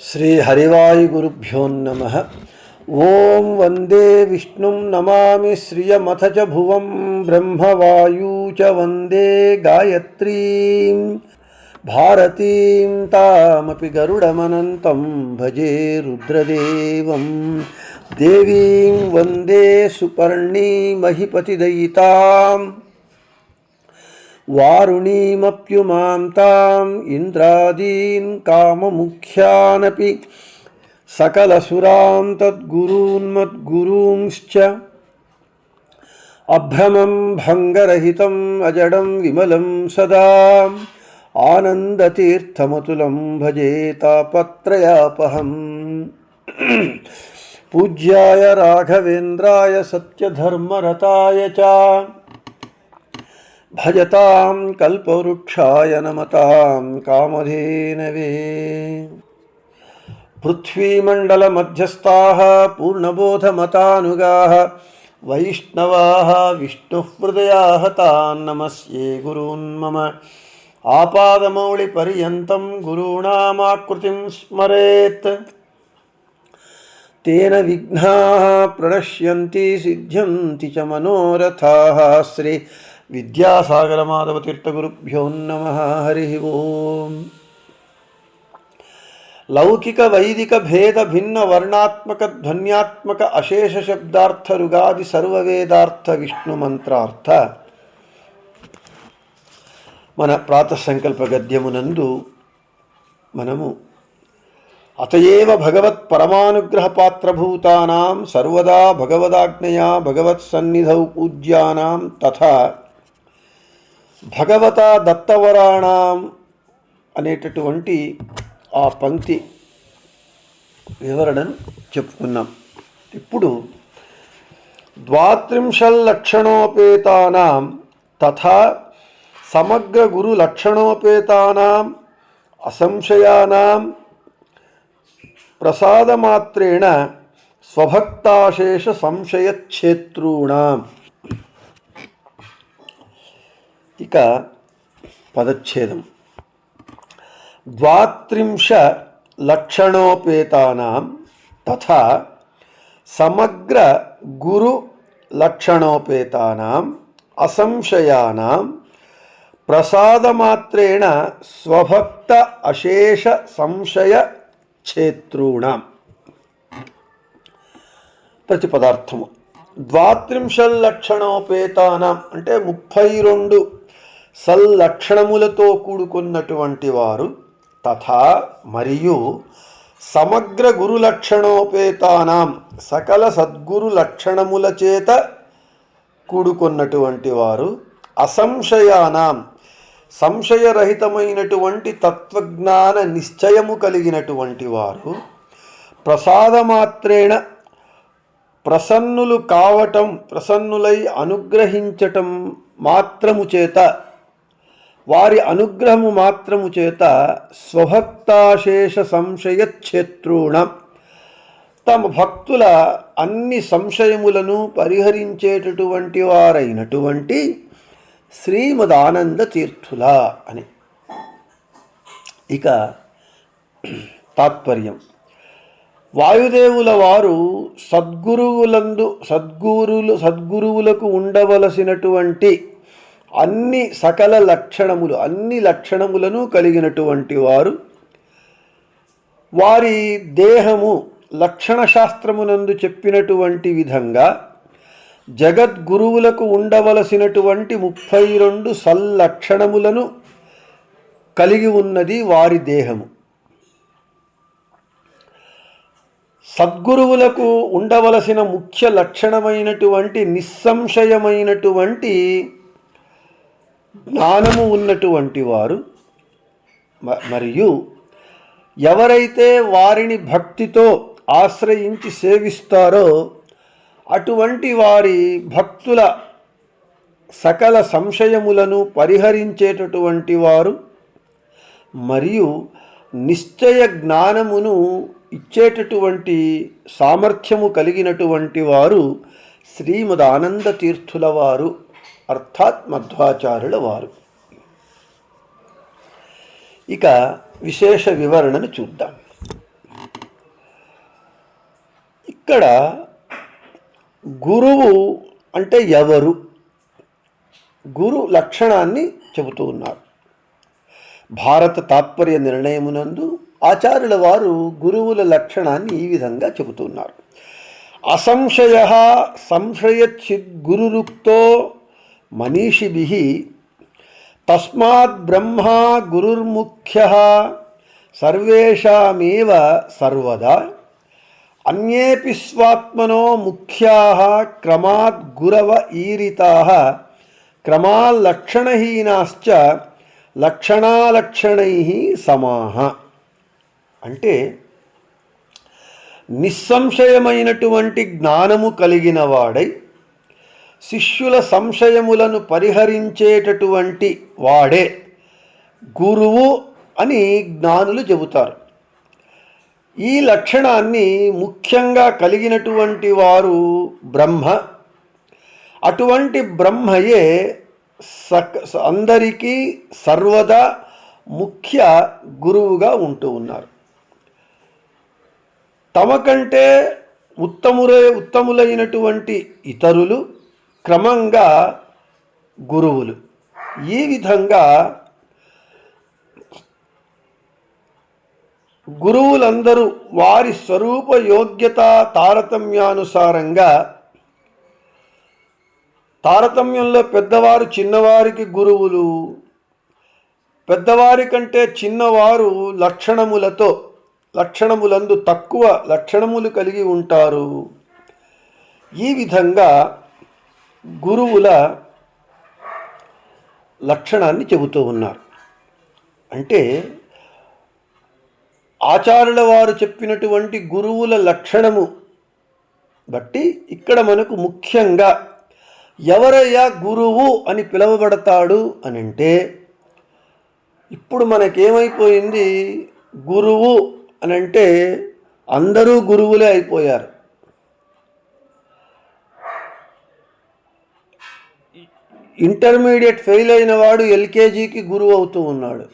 श्रीहरिवायुगुरुभ्यो नमः। ॐ वंदे विष्णुं नमामि श्रियमथ च भुवं ब्रह्मवायू च वंदे गायत्रीं। भारतीं तामपि भजे रुद्रदेवं। देवीं वंदे सुपर्णीमहिपतिदयिताम्। वारुणीमप्युमां ताम् इन्द्रादीन् काममुख्यानपि सकलसुरां तद्गुरून्मद्गुरूंश्च अभ्रमं भङ्गरहितम् अजडं विमलं सदा। आनन्दतीर्थमतुलं भजे पूज्याय राघवेन्द्राय सत्यधर्मरताय च। भजतां कल्पवृक्षाय नमतां कामधेनवे पृथ्वीमण्डलमध्यस्थाः पूर्णबोधमतानुगाः वैष्णवाः विष्णुहृदयाः तान् नमस्ये गुरून् मम आपादमौलिपर्यन्तं गुरूणामाकृतिं स्मरेत् तेन विघ्नाः प्रणश्यन्ति सिद्ध्यन्ति च मनोरथाः श्री ವಿದ್ಯಾಸಾಗರಮಾಧವತೀರ್ಥಗುರುಭ್ಯೋ ನಮಃ ಹರಿ ಓಂ. ಲೌಕಿಕ ವೈದಿಕ ಭೇದ ಭಿನ್ನ ವರ್ಣಾತ್ಮಕ ಧ್ವನ್ಯಾತ್ಮಕ ಅಶೇಷ ಶಬ್ದಾರ್ಥ ರುಗಾದಿ ಸರ್ವವೇದಾರ್ಥ ವಿಷ್ಣು ಮಂತ್ರಾರ್ಥ. మన ప్రాతసంకల్ప గద్యమునందు మనము అతయేవ భగవత్ పరమానుగ్రహ పాత్రభూతానాం సర్వదా భగవదాజ్ఞయా భగవత్సన్నిధౌ ಪೂಜ್ಯಾನಾಂ ತಥಾ భగవతా దత్తవరాణం అనేటటువంటి ఆ పంక్తి వివరణను చెప్పుకున్నాం. ఇప్పుడు ద్వాత్రింశల్లక్షణోపేతానాం తథా సమగ్ర గురు లక్షణోపేతానాం అసంశయానాం ప్రసాదమాత్రేణ స్వభక్తాశేష సంశయక్షేత్రూణాం ఇక పదచ్ఛేదం. ద్వాత్రింశ లక్షణోపేతానాం తథా సమగ్ర గురు లక్షణోపేతానాం అసంశయానాం ప్రసాదమాత్రేణ స్వభక్త అశేష సంశయ క్షేత్రూణాం. ప్రతిపదార్థము ద్వాత్రింశల్లక్షణోపేతానం అంటే ముప్పై రెండు సల్లక్షణములతో కూడుకున్నటువంటి వారు తథా మరియు సమగ్ర గురు లక్షణోపేతానాం సకల సద్గురు లక్షణముల చేత కూడుకున్నటువంటి వారు అసంశయానాం సంశయరహితమైనటువంటి తత్వజ్ఞాన నిశ్చయము కలిగినటువంటి వారు ప్రసాదమాత్రేణ ప్రసన్నులు కావటం ప్రసన్నులై అనుగ్రహించటం మాత్రము చేత వారి అనుగ్రహము మాత్రము చేత స్వభక్తాశేష సంశయక్షేత్రూణం తమ భక్తుల అన్ని సంశయములను పరిహరించేటటువంటి వారైనటువంటి శ్రీమదానంద తీర్థుల అని. ఇక తాత్పర్యం. వాయుదేవుల వారు సద్గురువులందు సద్గురులు సద్గురువులకు ఉండవలసినటువంటి అన్ని సకల లక్షణములు అన్ని లక్షణములను కలిగినటువంటి వారు. వారి దేహము లక్షణ శాస్త్రమునందు చెప్పినటువంటి విధంగా జగద్గురువులకు ఉండవలసినటువంటి ముప్పై రెండు సల్లక్షణములను కలిగి ఉన్నది వారి దేహము. సద్గురువులకు ఉండవలసిన ముఖ్య లక్షణమైనటువంటి నిస్సంశయమైనటువంటి జ్ఞానము ఉన్నటువంటి వారు మ- మరియు ఎవరైతే వారిని భక్తితో ఆశ్రయించి సేవిస్తారో అటువంటి వారి భక్తుల సకల సంశయములను పరిహరించేటటువంటి వారు మరియు నిశ్చయ జ్ఞానమును ఇచ్చేటటువంటి సామర్థ్యము కలిగినటువంటి వారు శ్రీమద్ ఆనంద తీర్థుల వారు. అర్థాత్ మధ్వాచార్యుల వారు ఇక విశేష వివరణను చూద్దాం. ఇక్కడ గురువు అంటే ఎవరు? గురు లక్షణాన్ని చెబుతూ ఉన్నారు. భారత తాత్పర్య నిర్ణయమునందు ఆచార్యుల వారు గురువుల లక్షణాన్ని ఈ విధంగా చెబుతున్నారు అసంశయ సంశయచిద్గురుక్తో మనీషిభి తస్మాత్ బ్రహ్మా గురుర్ముఖ్య సర్వేషామేవ సర్వదా అన్యేపి స్వాత్మనో ముఖ్యా క్రమాత్ గురవ ఈరితా క్రమాల్లక్షణహీనాశ్చ లక్షణాలక్షణై సమాహ అంటే నిస్సంశయమైనటువంటి జ్ఞానము కలిగిన వాడై శిష్యుల సంశయములను పరిహరించేటటువంటి వాడే గురువు అని జ్ఞానులు చెబుతారు. ఈ లక్షణాన్ని ముఖ్యంగా కలిగినటువంటి వారు బ్రహ్మ. అటువంటి బ్రహ్మయే సక్ అందరికీ సర్వదా ముఖ్య గురువుగా ఉంటూ ఉన్నారు. తమకంటే ఉత్తములై ఉత్తములైనటువంటి ఇతరులు క్రమంగా గురువులు. ఈ విధంగా గురువులందరూ వారి స్వరూప యోగ్యత తారతమ్యానుసారంగా తారతమ్యంలో పెద్దవారు చిన్నవారికి గురువులు పెద్దవారి కంటే చిన్నవారు లక్షణములతో లక్షణములందు తక్కువ లక్షణములు కలిగి ఉంటారు. ఈ విధంగా గురువుల లక్షణాన్ని చెబుతూ ఉన్నారు. అంటే ఆచార్యుల వారు చెప్పినటువంటి గురువుల లక్షణము బట్టి ఇక్కడ మనకు ముఖ్యంగా ఎవరయ్యా గురువు అని పిలువబడతాడు అని అంటే ఇప్పుడు మనకేమైపోయింది? గురువు అని అంటే అందరూ గురువులే అయిపోయారు. ఇంటర్మీడియట్ ఫెయిల్ అయిన వాడు ఎల్కేజీకి గురువు అవుతూ ఉన్నాడు.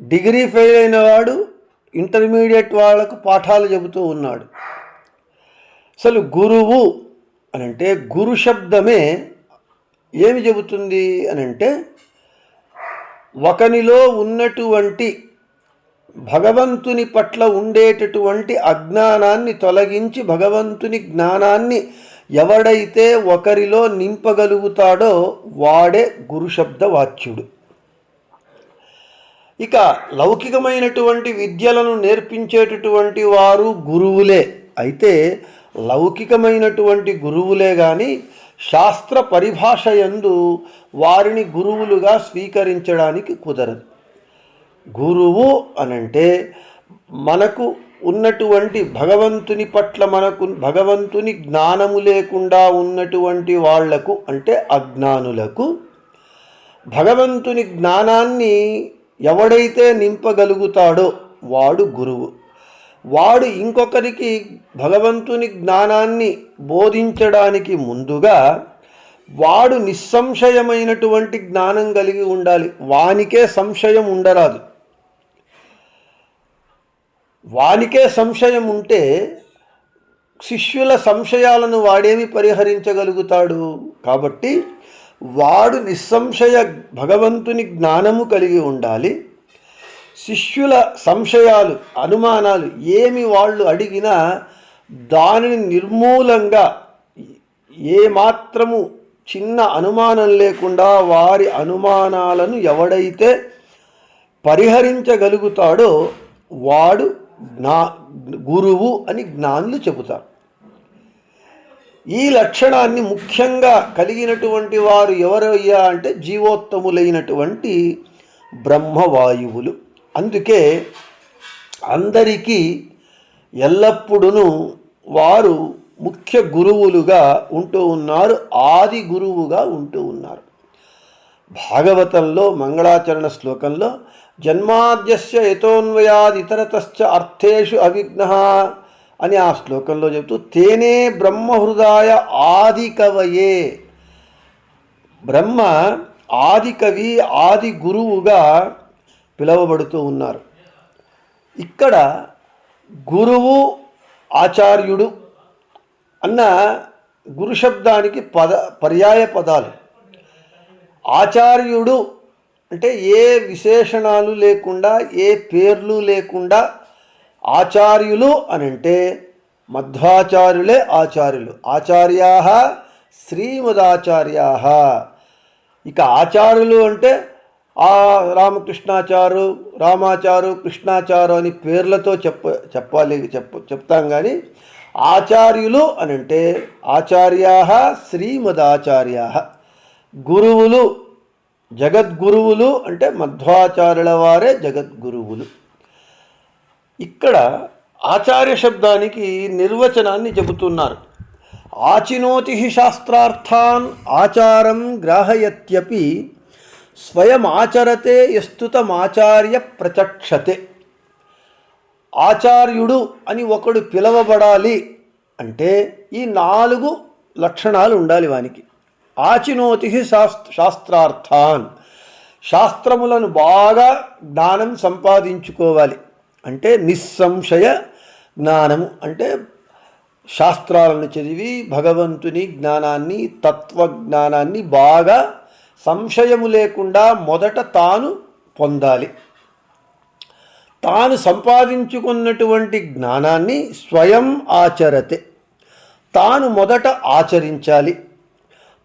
డిగ్రీ ఫెయిల్ అయిన వాడు ఇంటర్మీడియట్ వాళ్ళకు పాఠాలు చెబుతూ ఉన్నాడు. అసలు గురువు అని అంటే గురు శబ్దమే ఏమి చెబుతుంది అని అంటే ఒకనిలో ఉన్నటువంటి భగవంతుని పట్ల ఉండేటటువంటి అజ్ఞానాన్ని తొలగించి భగవంతుని జ్ఞానాన్ని ఎవడైతే ఒకరిలో నింపగలుగుతాడో వాడే గురుశబ్ద వాచ్యుడు ఇక లౌకికమైనటువంటి విద్యలను నేర్పించేటటువంటి వారు గురువులే. అయితే లౌకికమైనటువంటి గురువులే కానీ శాస్త్ర పరిభాష యందు వారిని గురువులుగా స్వీకరించడానికి కుదరదు. గురువు అనంటే మనకు ఉన్నటువంటి భగవంతుని పట్ల మనకు భగవంతుని జ్ఞానము లేకుండా ఉన్నటువంటి వాళ్ళకు అంటే అజ్ఞానులకు భగవంతుని జ్ఞానాన్ని ఎవడైతే నింపగలుగుతాడో వాడు గురువు. వాడు ఇంకొకరికి భగవంతుని జ్ఞానాన్ని బోధించడానికి ముందుగా వాడు నిస్సంశయమైనటువంటి జ్ఞానం కలిగి ఉండాలి. వానికే సంశయం ఉండరాదు. వానికే సంశయం ఉంటే శిష్యుల సంశయాలను వాడేమి పరిహరించగలుగుతాడు? కాబట్టి వాడు నిస్సంశయ భగవంతుని జ్ఞానము కలిగి ఉండాలి. శిష్యుల సంశయాలు అనుమానాలు ఏమి వాళ్ళు అడిగినా దానిని నిర్మూలంగా ఏ మాత్రము చిన్న అనుమానం లేకుండా వారి అనుమానాలను ఎవడైతే పరిహరించగలుగుతాడో వాడు జ్ఞా గురువు అని జ్ఞానులు చెబుతారు. ఈ లక్షణాన్ని ముఖ్యంగా కలిగినటువంటి వారు ఎవరయ్యా అంటే జీవోత్తములైనటువంటి బ్రహ్మవాయువులు. అందుకే అందరికీ ఎల్లప్పుడూ వారు ముఖ్య గురువులుగా ఉంటూ ఉన్నారు ఆది గురువుగా ఉంటూ ఉన్నారు. భాగవతంలో మంగళాచరణ శ్లోకంలో జన్మాద్యస్య యతోన్వయాద్ ఇతరతశ్చ అర్థేషు అవిఘ్న అని ఆ శ్లోకంలో చెబుతూ తేనే బ్రహ్మహృదాయ ఆది కవయే బ్రహ్మ ఆది కవి ఆది గురువుగా పిలువబడుతూ ఉన్నారు. ఇక్కడ గురువు ఆచార్యుడు అన్న గురు శబ్దానికి పద పర్యాయ పదాలు. ఆచార్యుడు అంటే ఏ విశేషణాలు లేకుండా ఏ పేర్లు లేకుండా ఆచార్యులు అని అంటే మధ్వాచార్యులే ఆచార్యులు. ఆచార్యా శ్రీమదాచార్యా ఇక ఆచార్యులు అంటే ఆ రామకృష్ణాచారు రామాచారు కృష్ణాచారు అని పేర్లతో చెప్ప చెప్పాలి చెప్ప చెప్తాం కానీ ఆచార్యులు అని అంటే ఆచార్యా శ్రీమదాచార్యా గురువులు జగద్గురువులు అంటే మధ్వాచార్యుల వారే జగద్గురువులు. ఇక్కడ ఆచార్య శబ్దానికి నిర్వచనాన్ని చెబుతున్నారు. ఆచినోతి శాస్త్రార్థాన్ ఆచారం గ్రాహయత్యపి స్వయం ఆచరతే ఎస్తుతమాచార్య ప్రచక్షతే. ఆచార్యుడు అని ఒకడు పిలవబడాలి అంటే ఈ నాలుగు లక్షణాలు ఉండాలి వానికి. ఆచినోతి శాస్త్ర శాస్త్రార్థాన్. శాస్త్రములను బాగా జ్ఞానం సంపాదించుకోవాలి. అంటే నిస్సంశయ జ్ఞానము. అంటే శాస్త్రాలను చదివి భగవంతుని జ్ఞానాన్ని తత్వజ్ఞానాన్ని బాగా సంశయము లేకుండా మొదట తాను పొందాలి. తాను సంపాదించుకున్నటువంటి జ్ఞానాన్ని స్వయం ఆచరతే. తాను మొదట ఆచరించాలి.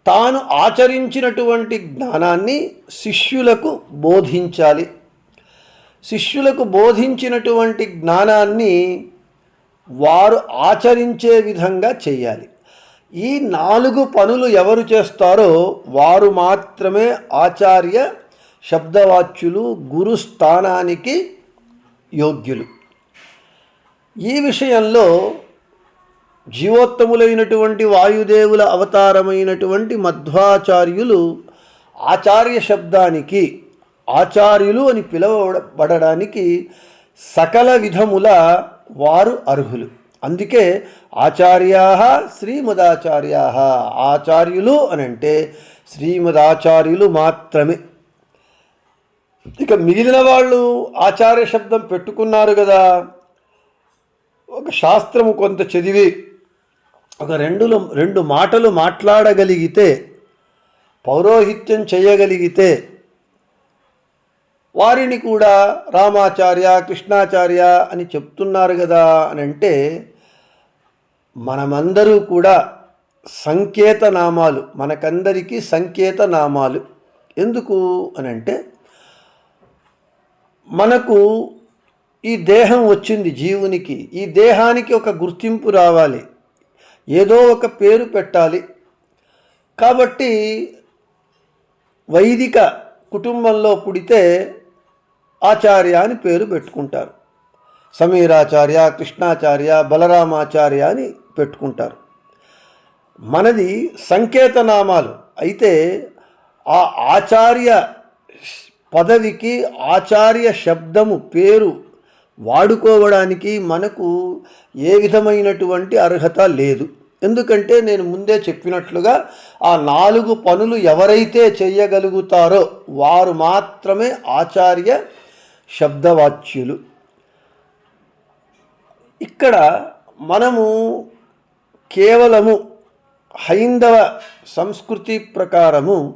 తాను ఆచరించినటువంటి జ్ఞానాన్ని శిష్యులకు బోధించాలి. శిష్యులకు బోధించినటువంటి జ్ఞానాన్ని వారు ఆచరించే విధంగా చేయాలి. ఈ నాలుగు పనులు ఎవరు చేస్తారో వారు మాత్రమే ఆచార్య శబ్దవాచ్యులు గురు స్థానానికి యోగ్యులు. ఈ విషయంలో జీవోత్తములైనటువంటి వాయుదేవుల అవతారమైనటువంటి మధ్వాచార్యులు ఆచార్య శబ్దానికి ఆచార్యులు అని పిలువబడడానికి సకల విధముల వారు అర్హులు. అందుకే ఆచార్యా శ్రీమదాచార్యా ఆచార్యులు అని అంటే శ్రీమదాచార్యులు మాత్రమే. ఇక మిగిలిన వాళ్ళు ఆచార్య శబ్దం పెట్టుకున్నారు కదా. ఒక శాస్త్రము కొంత చదివి ఒక రెండులో రెండు మాటలు మాట్లాడగలిగితే పౌరోహిత్యం చేయగలిగితే వారిని కూడా రామాచార్య కృష్ణాచార్య అని చెప్తున్నారు కదా అని అంటే మనమందరూ కూడా సంకేత నామాలు మనకందరికీ సంకేత నామాలు ఎందుకు అని అంటే మనకు ఈ దేహం వచ్చింది జీవునికి ఈ దేహానికి ఒక గుర్తింపు రావాలి. ఏదో ఒక పేరు పెట్టాలి. కాబట్టి వైదిక కుటుంబంలో పుడితే ఆచార్య అని పేరు పెట్టుకుంటారు. సమీరాచార్య కృష్ణాచార్య బలరామాచార్య అని పెట్టుకుంటారు. మనది సంకేతనామాలు. అయితే ఆ ఆచార్య పదవికి ఆచార్య శబ్దము పేరు వాడుకోవడానికి మనకు ఏ విధమైనటువంటి అర్హత లేదు. ఎందుకంటే నేను ముందే చెప్పినట్లుగా ఆ నాలుగు పనులు ఎవరైతే చేయగలుగుతారో వారు మాత్రమే ఆచార్య శబ్దవాచ్యులు. ఇక్కడ మనము కేవలము హైందవ సంస్కృతి ప్రకారము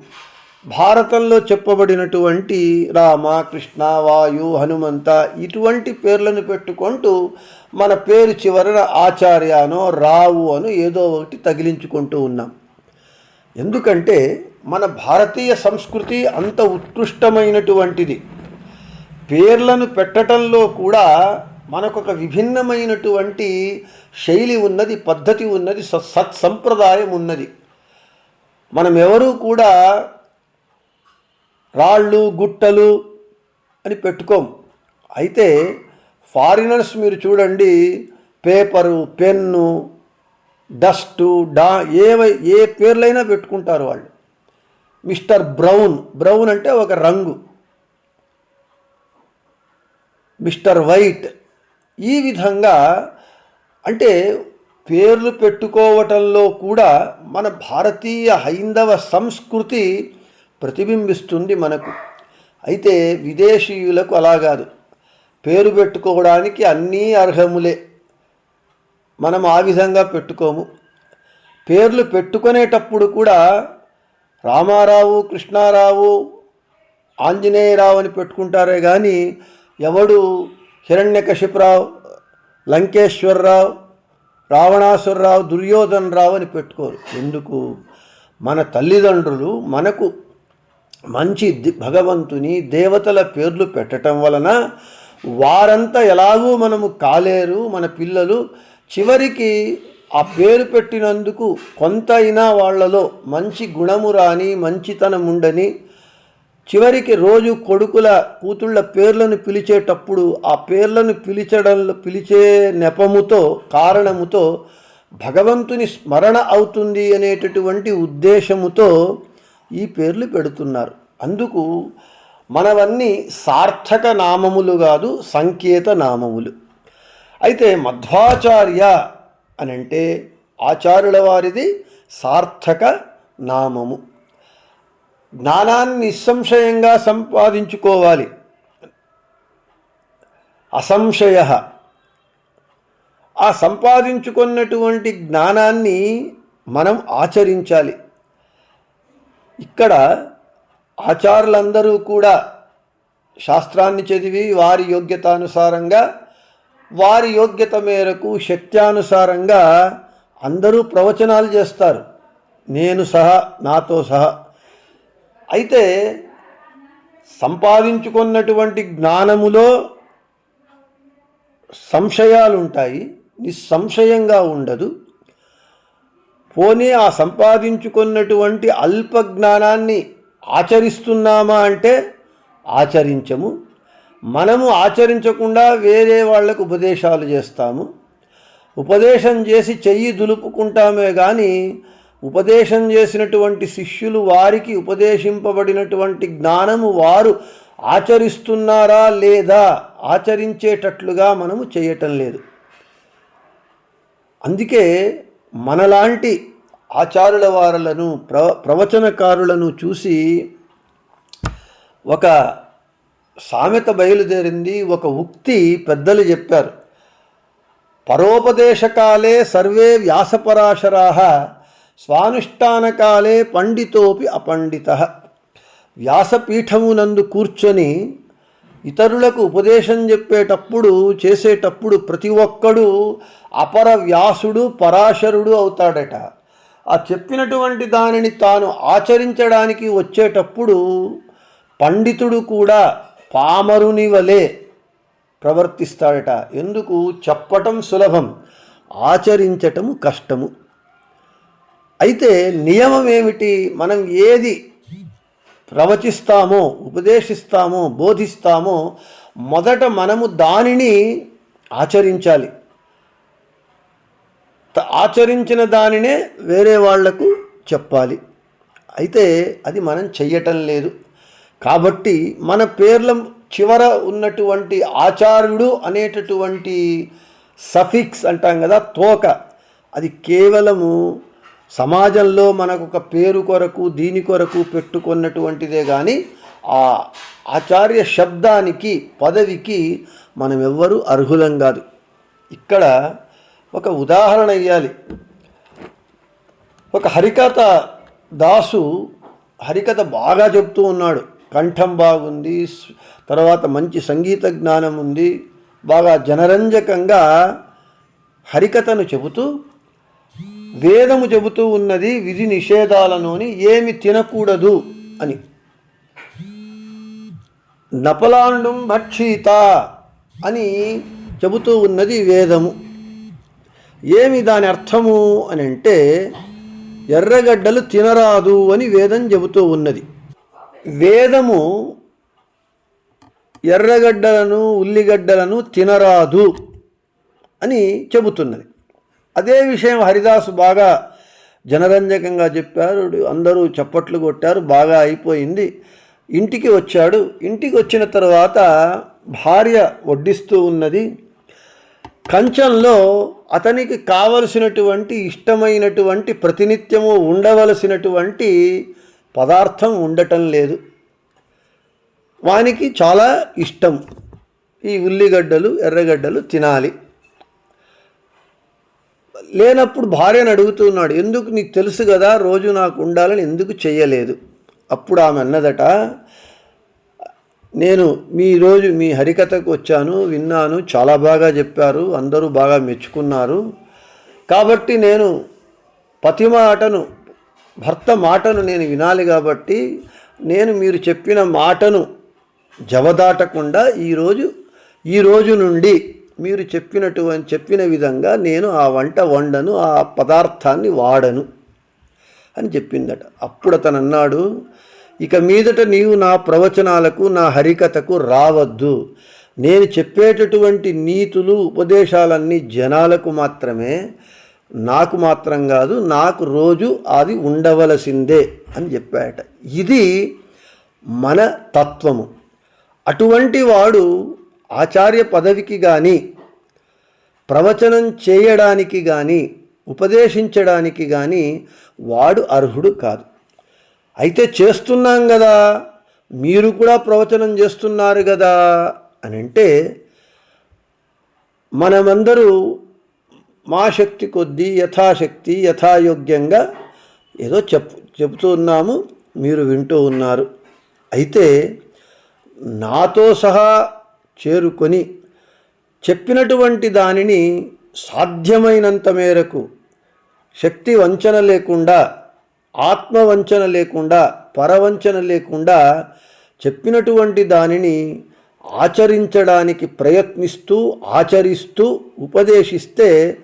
భారతంలో చెప్పబడినటువంటి రామ కృష్ణ వాయు హనుమంత ఇటువంటి పేర్లను పెట్టుకుంటూ మన పేరు చివరన ఆచార్యానో రావు అను ఏదో ఒకటి తగిలించుకుంటూ ఉన్నాం. ఎందుకంటే మన భారతీయ సంస్కృతి అంత ఉత్కృష్టమైనటువంటిది. పేర్లను పెట్టడంలో కూడా మనకొక విభిన్నమైనటువంటి శైలి ఉన్నది పద్ధతి ఉన్నది సత్ సత్సంప్రదాయం ఉన్నది. మనం ఎవరూ కూడా రాళ్ళు గుట్టలు అని పెట్టుకోం. అయితే ఫారినర్స్ మీరు చూడండి పేపరు పెన్ను డస్టు డా ఏవై ఏ పేర్లైనా పెట్టుకుంటారు వాళ్ళు. మిస్టర్ బ్రౌన్ బ్రౌన్ అంటే ఒక రంగు. మిస్టర్ వైట్ ఈ విధంగా అంటే పేర్లు పెట్టుకోవటంలో కూడా మన భారతీయ హైందవ సంస్కృతి ప్రతిబింబిస్తుంది మనకు. అయితే విదేశీయులకు అలా కాదు. పేరు పెట్టుకోవడానికి అన్నీ అర్హములే. మనం ఆ విధంగా పెట్టుకోము. పేర్లు పెట్టుకునేటప్పుడు కూడా రామారావు కృష్ణారావు ఆంజనేయరావు అని పెట్టుకుంటారే కానీ ఎవడు హిరణ్యకశిపరావు లంకేశ్వరరావు రావణాసురరావు దుర్యోధన్ రావు అని పెట్టుకోరు. ఎందుకు? మన తల్లిదండ్రులు మనకు మంచి భగవంతుని దేవతల పేర్లు పెట్టడం వలన వారంతా ఎలాగూ మనము కాలేరు మన పిల్లలు చివరికి ఆ పేరు పెట్టినందుకు కొంత అయినా వాళ్ళలో మంచి గుణము రాని మంచితనం ఉండని చివరికి రోజు కొడుకుల కూతుళ్ళ పేర్లను పిలిచేటప్పుడు ఆ పేర్లను పిలిచడంలో పిలిచే నెపముతో కారణముతో భగవంతుని స్మరణ అవుతుంది అనేటటువంటి ఉద్దేశముతో ఈ పేర్లు పెడుతున్నారు. అందుకు మనవన్నీ సార్థక నామములు కాదు సంకేత నామములు. అయితే మధ్వాచార్య అని అంటే ఆచార్యుల వారిది సార్థక నామము. జ్ఞానాన్ని నిస్సంశయంగా సంపాదించుకోవాలి. అసంశయ. ఆ సంపాదించుకున్నటువంటి జ్ఞానాన్ని మనం ఆచరించాలి. ఇక్కడ ఆచారులందరూ కూడా శాస్త్రాన్ని చదివి వారి యోగ్యతానుసారంగా వారి యోగ్యత మేరకు శక్త్యానుసారంగా అందరూ ప్రవచనాలు చేస్తారు. నేను సహా నాతో సహా. అయితే సంపాదించుకున్నటువంటి జ్ఞానములో సంశయాలు ఉంటాయి నిస్సంశయంగా ఉండదు. పోనీ ఆ సంపాదించుకున్నటువంటి అల్ప జ్ఞానాన్ని ఆచరిస్తున్నామా అంటే ఆచరించము. మనము ఆచరించకుండా వేరే వాళ్ళకు ఉపదేశాలు చేస్తాము. ఉపదేశం చేసి చెయ్యి దులుపుకుంటామే కానీ ఉపదేశం చేసినటువంటి శిష్యులు వారికి ఉపదేశింపబడినటువంటి జ్ఞానము వారు ఆచరిస్తున్నారా లేదా ఆచరించేటట్లుగా మనము చేయటం లేదు. అందుకే మనలాంటి ఆచారుల వారులను ప్ర ప్రవచనకారులను చూసి ఒక సామెత బయలుదేరింది ఒక ఉక్తి పెద్దలు చెప్పారు. పరోపదేశకాలే సర్వే వ్యాసపరాశరాహ స్వానుష్ఠానకాలే పండితోపి అపండిత. వ్యాసపీఠమునందు కూర్చొని ఇతరులకు ఉపదేశం చెప్పేటప్పుడు చేసేటప్పుడు ప్రతి ఒక్కడు అపర వ్యాసుడు పరాశరుడు అవుతాడట. ఆ చెప్పినటువంటి దానిని తాను ఆచరించడానికి వచ్చేటప్పుడు పండితుడు కూడా పామరుని వలె ప్రవర్తిస్తాడట. ఎందుకు? చెప్పటం సులభం ఆచరించటము కష్టము. అయితే నియమం ఏమిటి? మనం ఏది ప్రవచిస్తామో ఉపదేశిస్తామో బోధిస్తామో మొదట మనము దానిని ఆచరించాలి. ఆచరించిన దానినే వేరే వాళ్ళకు చెప్పాలి. అయితే అది మనం చెయ్యటం లేదు. కాబట్టి మన పేర్ల చివర ఉన్నటువంటి ఆచార్యుడు అనేటటువంటి సఫిక్స్ అంటాం కదా తోక. అది కేవలము సమాజంలో మనకు ఒక పేరు కొరకు దీని కొరకు పెట్టుకున్నటువంటిదే కానీ ఆ ఆచార్య శబ్దానికి పదవికి మనం ఎవ్వరూ అర్హులం కాదు. ఇక్కడ ఒక ఉదాహరణ ఇవ్వాలి ఒక హరికథ దాసు హరికథ బాగా చెప్తూ ఉన్నాడు. కంఠం బాగుంది తర్వాత మంచి సంగీత జ్ఞానం ఉంది బాగా జనరంజకంగా హరికథను చెబుతూ వేదము చెబుతూ ఉన్నది విధి నిషేధాలలోని ఏమి తినకూడదు అని. నపలాండం భక్షిత అని చెబుతూ ఉన్నది వేదము. ఏమి దాని అర్థము అని అంటే ఎర్రగడ్డలు తినరాదు అని వేదం చెబుతూ ఉన్నది. వేదము ఎర్రగడ్డలను ఉల్లిగడ్డలను తినరాదు అని చెబుతున్నది. అదే విషయం హరిదాసు బాగా జనరంజకంగా చెప్పారు. అందరూ చప్పట్లు కొట్టారు. బాగా అయిపోయింది. ఇంటికి వచ్చాడు. ఇంటికి వచ్చిన తర్వాత భార్య వడ్డిస్తూ ఉన్నది. కంచంలో అతనికి కావలసినటువంటి ఇష్టమైనటువంటి ప్రతినిత్యము ఉండవలసినటువంటి పదార్థం ఉండటం లేదు. వానికి చాలా ఇష్టం. ఈ ఉల్లిగడ్డలు ఎర్రగడ్డలు తినాలి. లేనప్పుడు భార్యను అడుగుతున్నాడు ఎందుకు నీకు తెలుసు కదా రోజు నాకు ఉండాలని ఎందుకు చెయ్యలేదు? అప్పుడు ఆమె అన్నదట నేను మీ రోజు మీ హరికథకు వచ్చాను విన్నాను చాలా బాగా చెప్పారు అందరూ బాగా మెచ్చుకున్నారు. కాబట్టి నేను పతి మాటను భర్త మాటను నేను వినాలి కాబట్టి నేను మీరు చెప్పిన మాటను జవదాటకుండా ఈరోజు ఈ రోజు నుండి మీరు చెప్పినటువంటి చెప్పిన విధంగా నేను ఆ వంట వండను ఆ పదార్థాన్ని వాడను అని చెప్పిందట. అప్పుడు అతను అన్నాడు ఇక మీదట నీవు నా ప్రవచనాలకు నా హరికథకు రావద్దు. నేను చెప్పేటటువంటి నీతులు ఉపదేశాలన్నీ జనాలకు మాత్రమే. నాకు మాత్రం కాదు నాకు రోజు అది ఉండవలసిందే అని చెప్పాట ఇది మన తత్వము. అటువంటి వాడు ఆచార్య పదవికి కానీ ప్రవచనం చేయడానికి కానీ ఉపదేశించడానికి కానీ వాడు అర్హుడు కాదు. అయితే చేస్తున్నాం కదా మీరు కూడా ప్రవచనం చేస్తున్నారు కదా అని అంటే మనమందరూ మా శక్తి కొద్దీ యథాశక్తి యథాయోగ్యంగా ఏదో చెప్ చెబుతూ ఉన్నాము మీరు వింటూ ఉన్నారు. అయితే నాతో సహా చేరుకొని చెప్పినటువంటి దానిని సాధ్యమైనంత మేరకు శక్తి వంచన లేకుండా ఆత్మవంచన లేకుండా పరవంచన లేకుండా చెప్పినటువంటి దానిని ఆచరించడానికి ప్రయత్నిస్తూ ఆచరిస్తూ ఉపదేశిస్తే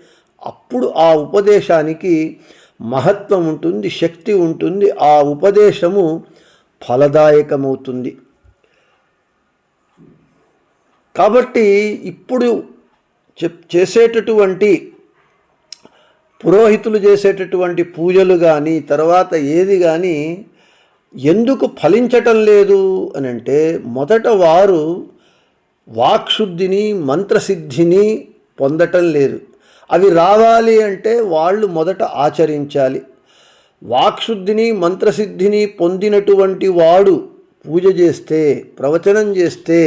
అప్పుడు ఆ ఉపదేశానికి మహత్వం ఉంటుంది శక్తి ఉంటుంది ఆ ఉపదేశము ఫలదాయకమవుతుంది. కాబట్టి ఇప్పుడు చెప్ చేసేటటువంటి పురోహితులు చేసేటటువంటి పూజలు కానీ తర్వాత ఏది కానీ ఎందుకు ఫలించటం లేదు అని అంటే మొదట వారు వాక్శుద్ధిని మంత్రసిద్ధిని పొందటం లేదు. అవి రావాలి అంటే వాళ్ళు మొదట ఆచరించాలి. వాక్శుద్ధిని మంత్రసిద్ధిని పొందినటువంటి వాడు పూజ చేస్తే ప్రవచనం చేస్తే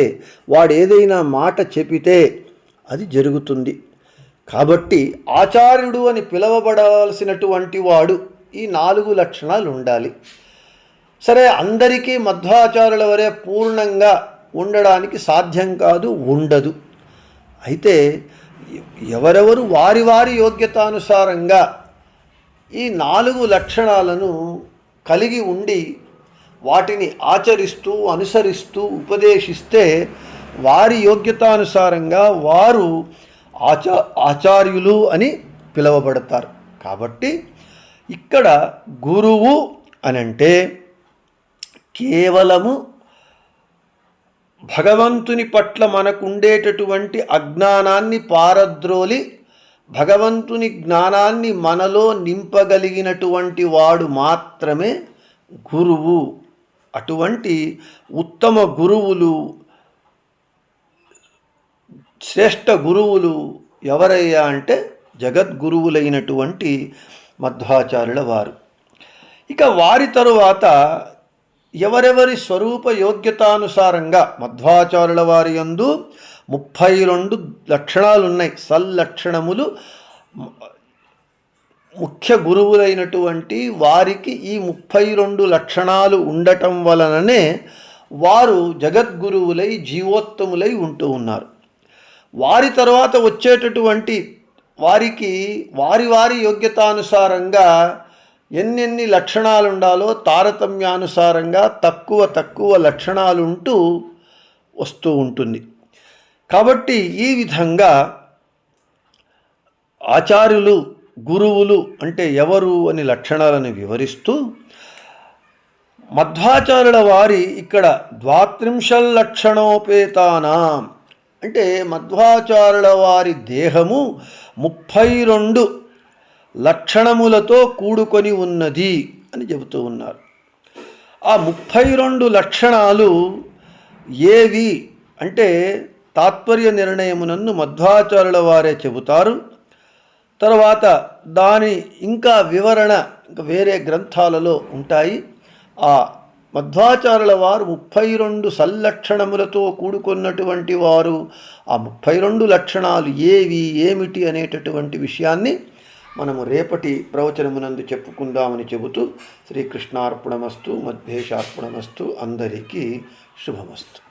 వాడు ఏదైనా మాట చెబితే అది జరుగుతుంది. కాబట్టి ఆచార్యుడు అని పిలవబడాల్సినటువంటి వాడు ఈ నాలుగు లక్షణాలు ఉండాలి. సరే అందరికీ మధ్వాచారుల వరే పూర్ణంగా ఉండడానికి సాధ్యం కాదు ఉండదు. అయితే ఎవరెవరు వారి వారి యోగ్యతానుసారంగా ఈ నాలుగు లక్షణాలను కలిగి ఉండి వాటిని ఆచరిస్తూ అనుసరిస్తూ ఉపదేశిస్తే వారి యోగ్యతానుసారంగా వారు ఆచా ఆచార్యులు అని పిలువబడతారు. కాబట్టి ఇక్కడ గురువు అనంటే కేవలము భగవంతుని పట్ల మనకుండేటటువంటి అజ్ఞానాన్ని పారద్రోలి భగవంతుని జ్ఞానాన్ని మనలో నింపగలిగినటువంటి వాడు మాత్రమే గురువు. అటువంటి ఉత్తమ గురువులు శ్రేష్ఠ గురువులు ఎవరయ్యా అంటే జగద్గురువులైనటువంటి మధ్వాచార్యుల వారు. ఇక వారి తరువాత ఎవరెవరి స్వరూప యోగ్యతానుసారంగా మధ్వాచారుల వారి యందు ముప్పై రెండు లక్షణాలు ఉన్నాయి సల్లక్షణములు ముఖ్య గురువులైనటువంటి వారికి ఈ ముప్పై రెండు లక్షణాలు ఉండటం వలననే వారు జగద్గురువులై జీవోత్తములై ఉంటూ ఉన్నారు. వారి తర్వాత వచ్చేటటువంటి వారికి వారి వారి యోగ్యతానుసారంగా ఎన్నెన్ని లక్షణాలు ఉండాలో తారతమ్యానుసారంగా తక్కువ తక్కువ లక్షణాలు ఉంటూ వస్తూ ఉంటుంది. కాబట్టి ఈ విధంగా ఆచార్యులు గురువులు అంటే ఎవరు అని లక్షణాలను వివరిస్తూ మధ్వాచార్యుల వారి ఇక్కడ ద్వాత్రింశల్లక్షణోపేతానాం అంటే మధ్వాచారుల వారి దేహము ముప్పై రెండు లక్షణములతో కూడుకొని ఉన్నది అని చెబుతూ ఉన్నారు. ఆ ముప్పై రెండు లక్షణాలు ఏవి అంటే తాత్పర్య నిర్ణయమునందు మధ్వాచారుల వారే చెబుతారు. తర్వాత దాని ఇంకా వివరణ ఇంకా వేరే గ్రంథాలలో ఉంటాయి. ఆ మధ్వాచారుల వారు ముప్పై రెండు సల్లక్షణములతో కూడుకున్నటువంటి వారు ఆ ముప్పై రెండు లక్షణాలు ఏవి ఏమిటి అనేటటువంటి విషయాన్ని మనము రేపటి ప్రవచనమునందు చెప్పుకుందామని చెబుతూ శ్రీకృష్ణార్పణమస్తు మధ్యేశార్పణమస్తు అందరికీ శుభమస్తు.